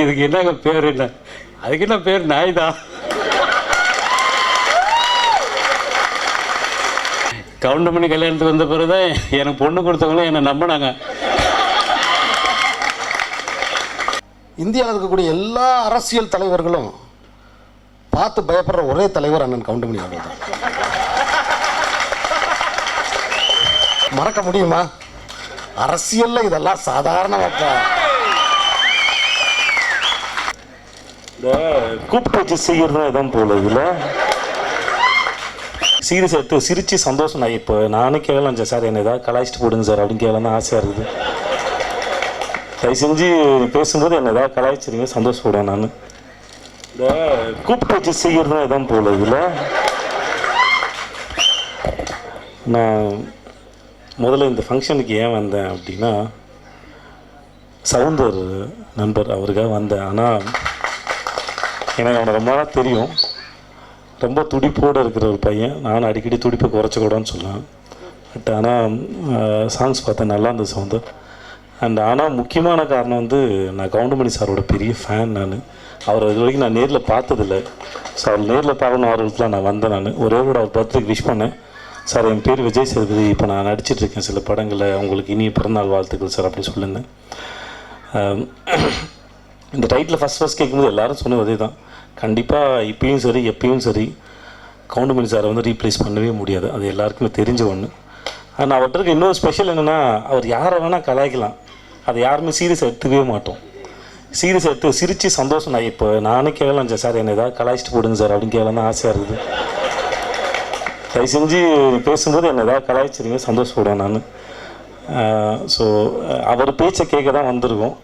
இதுக்கு என்னங்க பேர் என்ன? அதுக்கு என்ன பேர் நாய் தான் கவுண்டமணி கல்யாணத்துக்கு வந்த பிறகு தான் எனக்கு பொண்ணு கொடுத்தவங்களும் என்னை நம்பினாங்க. இந்தியாவில் இருக்கக்கூடிய எல்லா அரசியல் தலைவர்களும் பார்த்து பயப்படுற ஒரே தலைவர் அண்ணன் கவுண்டமணி அவர்கள் தான். மறக்க முடியுமா? அரசியல்ல இதெல்லாம் சாதாரண மக்கள் இந்த கூப்பிட்டு வச்சு செய்யறதும் இதான் போல இதில். சீரியஸ் எடுத்து சிரித்து சந்தோஷம் நான் இப்போ நானும் கேட்கலாம் சார் என்ன ஏதாவது கலாய்ச்சிட்டு போடுங்க சார் அப்படின்னு கேட்கலாம் ஆசையாக இருக்குது. தயவு செஞ்சு பேசும்போது என்ன ஏதாவது கலாய்ச்சிருங்க சந்தோஷப்படுவேன் நான். இந்த கூப்பிட்டு வச்சு செய்யறதும் இதான் போல இதில். நான் முதல்ல இந்த ஃபங்க்ஷனுக்கு ஏன் வந்தேன் அப்படின்னா சவுந்தர் நண்பர் அவருக்காக வந்தேன். ஆனால் எனக்கு அவனை ரொம்ப நாள் தெரியும். ரொம்ப துடிப்போடு இருக்கிற ஒரு பையன். நானும் அடிக்கடி துடிப்பை குறைச்சிக்கூடான்னு சொல்லுவேன். பட் ஆனால் சாங்ஸ் பார்த்தேன் நல்லா இருந்தது சவுந்தர் அண்ட் ஆனால் முக்கியமான காரணம் வந்து நான் கவுண்டமணி சாரோட பெரிய ஃபேன் நான். அவர் இது வரைக்கும் நான் நேரில் பார்த்ததில்ல. ஸோ அவர் நேரில் பார்க்கணும் அவர்களுக்குலாம் நான் வந்தேன் நான். ஒரே கூட அவர் பர்த்டேக்கு விஷ் பண்ணேன். சார் என் பேர் விஜய் சேதுபதி. இப்போ நான் நடிச்சிட்டு இருக்கேன். சில படங்களில் உங்களுக்கு இனிய பிறந்தநாள் வாழ்த்துக்கள் சார் அப்படி சொல்லியிருந்தேன். இந்த டைட்டில் ஃபஸ்ட் ஃபஸ்ட் கேட்கும்போது எல்லோரும் சொன்னது அதே தான் கண்டிப்பாக இப்பயும் சரி எப்பயும் சரி கவுண்டமணி சாரை வந்து ரீப்ளேஸ் பண்ணவே முடியாது. அது எல்லாருக்குமே தெரிஞ்ச ஒன்று ஆனால் அவர்கிட்ட இருக்க இன்னொரு ஸ்பெஷல் என்னென்னா அவர் யாரை வேணால் கலாய்க்கலாம். அதை யாருமே சீரியஸ் எடுத்துக்கவே மாட்டோம். சீரியஸ் எடுத்து சிரித்து சந்தோஷம். நான் இப்போ நானே கேட்கலாம் சார் என்ன ஏதாவது கலாய்ச்சிட்டு போடுங்க சார் அப்படின்னு கேட்கலாம் ஆசையாக இருக்குது தயவு செஞ்சு பேசும்போது என்ன ஏதாவது கலாய்ச்சிருங்க சந்தோஷப்படுவேன் நான். ஸோ அவர் பேச்சை கேட்க தான் வந்திருக்கோம்.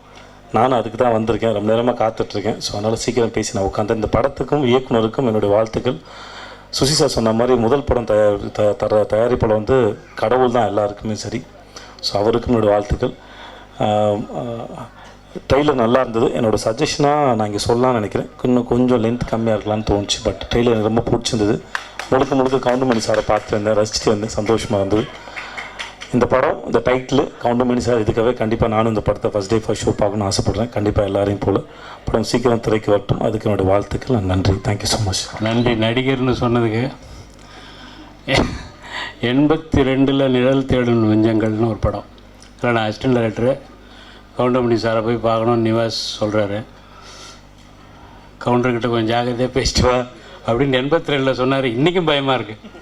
நானும் அதுக்கு தான் வந்திருக்கேன். ரொம்ப நேரமாக காத்துட்ருக்கேன். ஸோ அதனால் சீக்கிரம் பேசி நான் உட்காந்து இந்த படத்துக்கும் இயக்குனருக்கும் என்னுடைய வாழ்த்துக்கள். சுசி சார் சொன்ன மாதிரி முதல் படம் தயார் த தர தயாரிப்பில் வந்து கடவுள் தான் எல்லாருக்குமே சரி. ஸோ அவருக்கும் என்னுடைய வாழ்த்துக்கள். ட்ரெய்லர் நல்லா இருந்தது. என்னோடய சஜஷனாக நான் இங்கே சொல்லலாம்னு நினைக்கிறேன். இன்னும் கொஞ்சம் லென்த் கம்மியாக இருக்கலாம்னு தோணுச்சு. பட் ட்ரெய்லர் எனக்கு ரொம்ப பிடிச்சிருந்தது. முழுக்க முழுக்க கவுண்டமணி சாரை பார்த்துருந்தேன் ரசிச்சுட்டு வந்தேன். சந்தோஷமாக இருந்தது. இந்த படம் இந்த டைட்டில் கவுண்டமணி சார் இதுக்காகவே கண்டிப்பாக நானும் இந்த படத்தை ஃபஸ்ட் டே ஃபஸ்ட் ஷோ பார்க்கணும்னு ஆசைப்பட்றேன். கண்டிப்பாக எல்லாரையும் போல். படம் சீக்கிரம் திரைக்கு வரட்டும். அதுக்கு என்னோடய வாழ்த்துக்கள். நன்றி. தேங்க்யூ ஸோ மச் நன்றி. நடிகர்னு சொன்னதுக்கு எண்பத்தி ரெண்டில் நிழல் தேடும் நெஞ்சங்கள்னு ஒரு படம். இல்லை நான் அசிஸ்டன்ட் டைரக்டரு கவுண்டமணி சாரை போய் பார்க்கணும்னு நிவாஸ் சொல்கிறாரு கவுண்டர்கிட்ட கொஞ்சம் ஜாக்கிரதையாக பேசிட்டு வா அப்படின்னு எண்பத்தி ரெண்டில் சொன்னார். இன்றைக்கும் பயமாக இருக்குது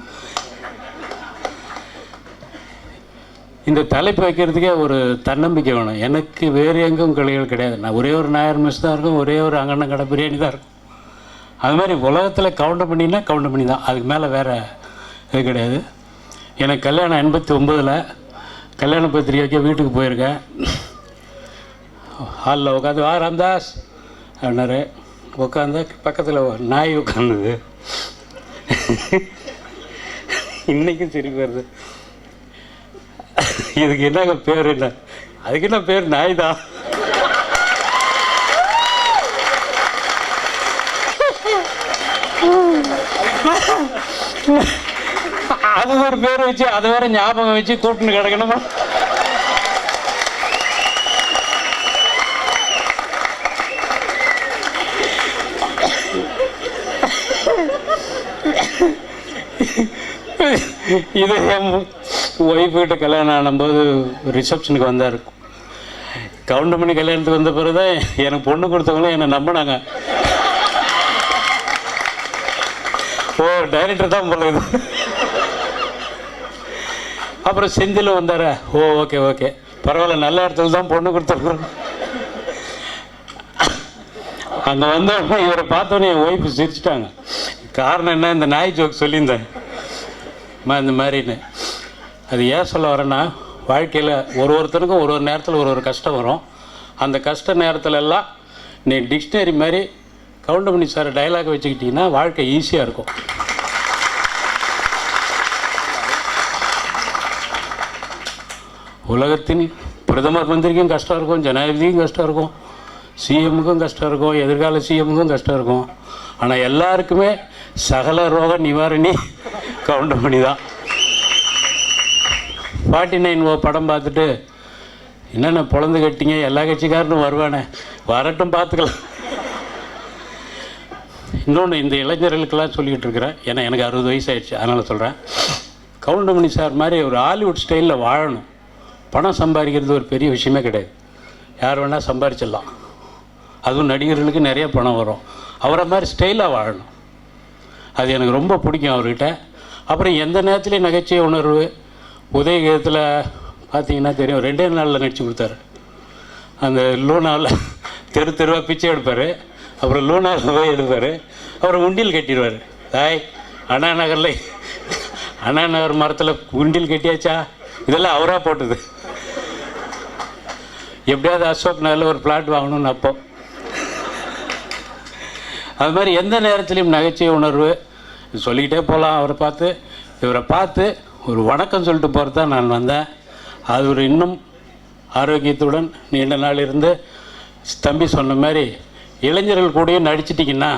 இந்த தலைப்பு வைக்கிறதுக்கே ஒரு தன்னம்பிக்கை வேணும். எனக்கு வேறு எங்கும் கிளைகள் கிடையாது. நான் ஒரே ஒரு நாயர் மிஸ் தான் இருக்கும் ஒரே ஒரு அங்கண்ணன் கடை பிரியாணி தான் இருக்கும். அது மாதிரி உலகத்தில் கவுண்டர் பண்ணினா கவுண்டர் பண்ணி தான். அதுக்கு மேலே வேறு இது கிடையாது. எனக்கு கல்யாணம் எண்பத்தி ஒம்பதில் கல்யாண பத்திரிக்கைக்கு வீட்டுக்கு போயிருக்கேன். ஹாலில் உட்காந்து வா ராம்தாஸ் அப்படின்னாரு. உட்காந்தா பக்கத்தில் நாய் உட்காந்துது இன்றைக்கும் சிரிப்பு வருது. இதுக்கு என்னங்க பேர் என்ன? அதுக்கு என்ன பேர் நாய் தான் அது ஒரு பேர் வச்சு அது வேற ஞாபகம் வச்சு கூட்டுன்னு கிடக்கணுமா? இது ஒய்ஃப்கிட்ட கல்யாணம் ஆனும்போது ரிசப்ஷனுக்கு வந்தார். கவுண்டமணி கல்யாணத்துக்கு வந்த பிறகு தான் எனக்கு பொண்ணு கொடுத்தவங்களும் என்னை நம்பினாங்க. ஓ டைரக்டர் தான் போல இது. அப்புறம் செந்தில் வந்தார். ஓ ஓகே ஓகே பரவாயில்ல நல்ல இடத்துல தான் பொண்ணு கொடுத்துருக்குறோம். அங்கே வந்த இவரை பார்த்தோன்னே என் ஒய்ஃபு சிரிச்சிட்டாங்க. காரணம் என்ன இந்த நாய் ஜோக் சொல்லியிருந்தேன். அம்மா இந்த மாதிரின்னு. அது ஏன் சொல்ல வரேன்னா வாழ்க்கையில் ஒரு ஒருத்தருக்கும் ஒரு ஒரு நேரத்தில் ஒரு ஒரு கஷ்டம் வரும். அந்த கஷ்ட நேரத்துலலாம் நீ டிக்ஷனரி மாதிரி கவுண்டமணி சார் டைலாக் வச்சுக்கிட்டிங்கன்னா வாழ்க்கை ஈஸியாக இருக்கும். உலகத்தின் பிரதமர் மந்திரிக்கும் கஷ்டம் இருக்கும் ஜனாதிபதிக்கும் கஷ்டம் இருக்கும் சிஎம்முக்கும் கஷ்டம் இருக்கும் எதிர்கால சிஎம்முக்கும் கஷ்டம் இருக்கும். ஆனால் எல்லாருக்குமே சகல ரோக நிவாரணி கவுண்டமணி தான். ஃபார்ட்டி நைன் ஓ படம் பார்த்துட்டு என்னென்ன பொழந்து கட்டிங்க எல்லா கட்சிக்காரனும் வருவானே வரட்டும் பார்த்துக்கலாம். இன்னொன்று இந்த இளைஞர்களுக்கெல்லாம் சொல்லிக்கிட்டு இருக்கிறேன் ஏன்னா எனக்கு அறுபது வயசு ஆயிடுச்சு அதனால் சொல்கிறேன் கவுண்டமணி சார் மாதிரி ஒரு ஹாலிவுட் ஸ்டைலில் வாழணும். பணம் சம்பாதிக்கிறது ஒரு பெரிய விஷயமே கிடையாது. யார் வேணால் சம்பாரிச்சிடலாம். அதுவும் நடிகர்களுக்கு நிறைய பணம் வரும். அவரை மாதிரி ஸ்டைலாக வாழணும். அது எனக்கு ரொம்ப பிடிக்கும் அவர்கிட்ட. அப்புறம் எந்த நேரத்துலேயும் நகைச்சுவை உணர்வு உதயகீதத்தில் பார்த்தீங்கன்னா தெரியும். ரெண்டே நாளில் நடிச்சு கொடுத்தாரு. அந்த லூனாவில் தெரு தெருவாக பிச்சை எடுப்பார். அப்புறம் லூனாவில் போய் எடுப்பார். அப்புறம் உண்டியல் கட்டிடுவார். தாய் அண்ணா நகரில் அண்ணா நகர் மரத்தில் உண்டியல் கட்டியாச்சா? இதெல்லாம் அவராக போட்டது. எப்படியாவது அசோக் நகரில் ஒரு பிளாட் வாங்கணும்னு அப்போ. அது மாதிரி எந்த நேரத்துலையும் நகைச்சுவை உணர்வு. சொல்லிக்கிட்டே போகலாம் அவரை பார்த்து. இவரை பார்த்து ஒரு வணக்கம் சொல்லிட்டு போகிறது தான் நான் வந்தேன். அது ஒரு இன்னும் ஆரோக்கியத்துடன் நீண்ட நாள் இருந்து தம்பி சொன்ன மாதிரி இளைஞர்கள் கூடயே நடிச்சிட்டிங்கன்னா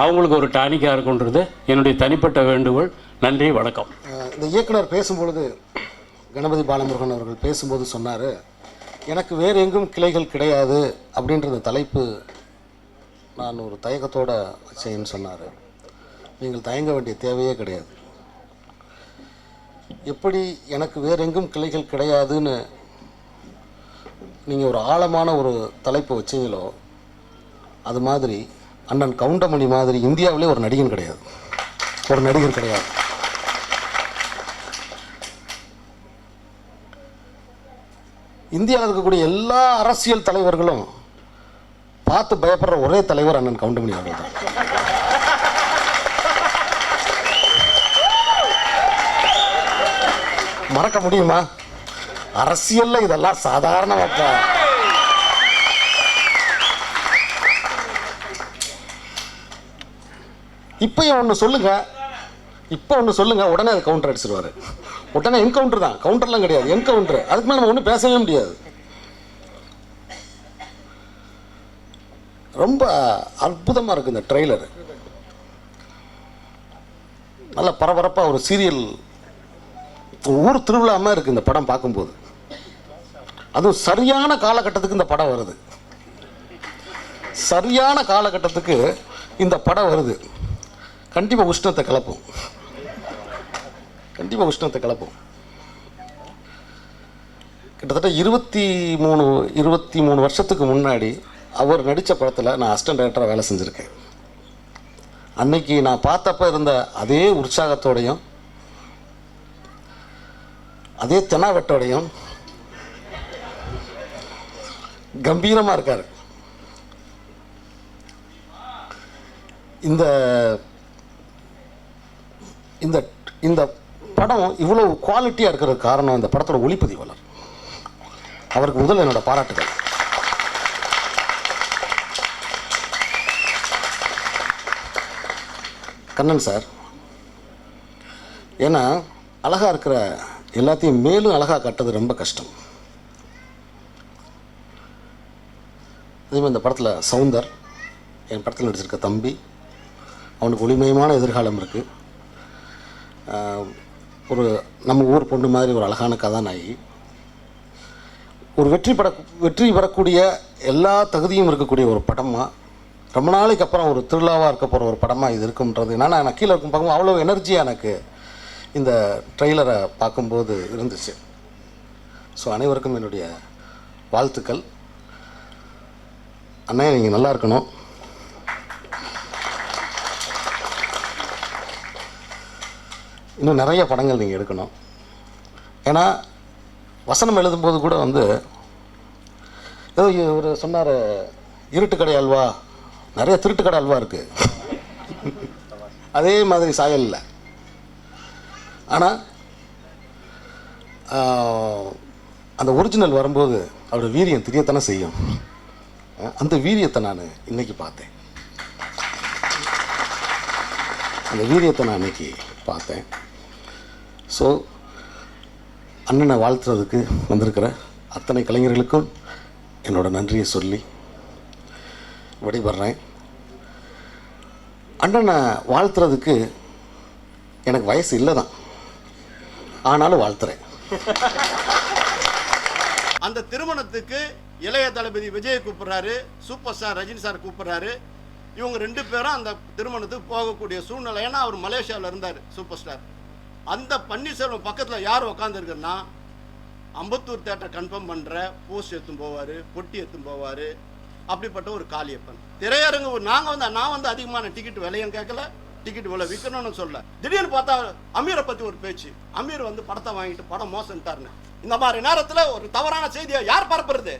அவங்களுக்கு ஒரு டானிக்காக இருக்குன்றது என்னுடைய தனிப்பட்ட வேண்டுகோள். நன்றி வணக்கம். இந்த இயக்குனர் பேசும்பொழுது கணபதி பாலமுருகன் அவர்கள் பேசும்போது சொன்னார் எனக்கு வேறு எங்கும் கிளைகள் கிடையாது அப்படின்ற தலைப்பு நான் ஒரு தயக்கத்தோட வச்சேன்னு சொன்னார். நீங்கள் தயங்க வேண்டிய தேவையே கிடையாது. எப்படி எனக்கு வேறெங்கும் கிளைகள் கிடையாதுன்னு நீங்கள் ஒரு ஆழமான ஒரு தலைப்பு வச்சீங்களோ அது மாதிரி அண்ணன் கவுண்டமணி மாதிரி இந்தியாவிலே ஒரு நடிகன் கிடையாது. ஒரு நடிகர் கிடையாது. இந்தியாவில் இருக்கக்கூடிய எல்லா அரசியல் தலைவர்களும் பார்த்து பயப்படுற ஒரே தலைவர் அண்ணன் கவுண்டமணி அவர்கள் தான் மறக்க முடியுமா? அரசியல்ல இதெல்லாம் சாதாரண மக்கள் இப்பயும் ஒன்று சொல்லுங்க. இப்போ ஒன்று சொல்லுங்க உடனே அது கவுண்டர் அடிச்சிருவாரு. உடனே என்கவுண்டர் தான். கவுண்டர்லாம் கிடையாது. என்கவுண்டர் அதுக்கு மேலே நம்ம ஒன்றும் பேசவே முடியாது. ரொம்ப அற்புதமாக இருக்குது இந்த ட்ரெய்லர் நல்ல பரபரப்பாக ஒரு சீரியல் ஊர் திருவிழாமல் இருக்குது இந்த படம் பார்க்கும்போது. அதுவும் சரியான காலகட்டத்துக்கு இந்த படம் வருது. சரியான காலகட்டத்துக்கு இந்த படம் வருது. கண்டிப்பாக உஷ்ணத்தை கலப்போம். கண்டிப்பாக உஷ்ணத்தை கலப்போம். கிட்டத்தட்ட இருபத்தி மூணு இருபத்தி மூணு வருஷத்துக்கு முன்னாடி அவர் நடித்த படத்தில் நான் அசிஸ்டன்ட் டைரக்டராக வேலை செஞ்சுருக்கேன். அன்னைக்கு நான் பார்த்தப்ப இருந்த அதே உற்சாகத்தோடையும் அதே தெனாவெட்டோடையும் கம்பீரமாக இருக்கார். இந்த இந்த இந்த படம் இவ்வளவு குவாலிட்டியாக இருக்கிறதுக்கு காரணம் இந்த படத்தோட ஒளிப்பதிவாளர். அவருக்கு முதல் என்னோட பாராட்டுகள். கண்ணன் சார் ஏன்னா அழகாக இருக்கிற எல்லாத்தையும் மேலும் அழகாக கட்டுறது ரொம்ப கஷ்டம். அதே மாதிரி இந்த படத்தில் சவுந்தர் என் படத்தில் நடிச்சிருக்க தம்பி அவனுக்கு ஒளிமயமான எதிர்காலம் இருக்குது ஒரு நம்ம ஊர் பொண்ணு மாதிரி ஒரு அழகான கதாநாயகி. ஒரு வெற்றி பட வெற்றி பெறக்கூடிய எல்லா தகுதியும் இருக்கக்கூடிய ஒரு படமாக ரொம்ப நாளைக்கு அப்புறம் ஒரு திருவிழாவாக இருக்க போகிற ஒரு படமாக இது இருக்குன்றது ஏன்னா நான் கீழே இருக்கும் பார்க்கும்போது அவ்வளோ எனர்ஜியாக எனக்கு இந்த ட்ரெய்லரை பார்க்கும்போது இருந்துச்சு. ஸோ அனைவருக்கும் என்னுடைய வாழ்த்துக்கள். அண்ணே நீங்கள் நல்லா இருக்கணும். இன்னும் நிறைய படங்கள் நீங்கள் எடுக்கணும். ஏன்னா வசனம் எழுதும்போது கூட வந்து ஏதோ இவர் சொன்னார் இருட்டு கடை அல்வா. நிறைய திருட்டு கடை அல்வா இருக்குது அதே மாதிரி சாயல் இல்லை ஆனால் அந்த ஒரிஜினல் வரும்போது அவரோட வீரியம் தெரியத்தானே செய்யும். அந்த வீரியத்தை நான் இன்னைக்கு பார்த்தேன். அந்த வீரியத்தை நான் இன்னைக்கு பார்த்தேன். ஸோ அண்ணனை வாழ்த்துறதுக்கு வந்திருக்கிற அத்தனை கலைஞர்களுக்கும் என்னோட நன்றியை சொல்லி விடைபெறேன் அண்ணனை வாழ்த்துறதுக்கு எனக்கு வயசு இல்லை தான் ஆனாலும் வாழ்த்துறேன். அந்த திருமணத்துக்கு இளைய தளபதி விஜய் கூப்பிடுறாரு சூப்பர் ஸ்டார் ரஜினி சார் கூப்பிடுறாரு. இவங்க ரெண்டு பேரும் அந்த திருமணத்துக்கு போகக்கூடிய சூழ்நிலை ஏன்னா அவர் மலேசியாவில் இருந்தார் சூப்பர் ஸ்டார். அந்த பன்னீர்செல்வம் பக்கத்தில் யார் உக்காந்துருக்குன்னா அம்பத்தூர் தேட்டர் கன்ஃபார்ம் பண்ணுற போஸ்ட் எடுத்துன்னு போவார் பொட்டி எடுத்துன்னு போவார். அப்படிப்பட்ட ஒரு காளியப்பன். திரையரங்கு நாங்கள் வந்து நான் வந்து அதிகமான டிக்கெட் விலையும் கேட்கல. டிக்கெட் இவ்வளோ விற்கணும்னு சொல்ல. திடீர்னு பார்த்தா அமீரை பற்றி ஒரு பேச்சு. அமீர் வந்து படத்தை வாங்கிட்டு படம் மோசம்ட்டாருன்னு இந்த மாதிரி நேரத்தில் ஒரு தவறான செய்தியை யார் பரப்புறது?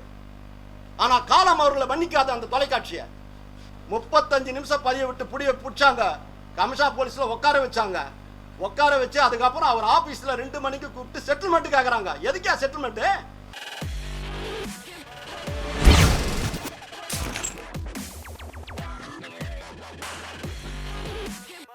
ஆனால் காலம் அவர்களை மன்னிக்காத அந்த தொலைக்காட்சியை. முப்பத்தஞ்சு நிமிஷம் பதிய விட்டு புடிய பிடிச்சாங்க. கமிஷா போலீஸில் உட்கார வச்சாங்க. உட்கார வச்சு அதுக்கப்புறம் அவர் ஆஃபீஸில் ரெண்டு மணிக்கு கூப்பிட்டு செட்டில்மெண்ட் கேட்குறாங்க எதுக்கா செட்டில்மெண்ட்டு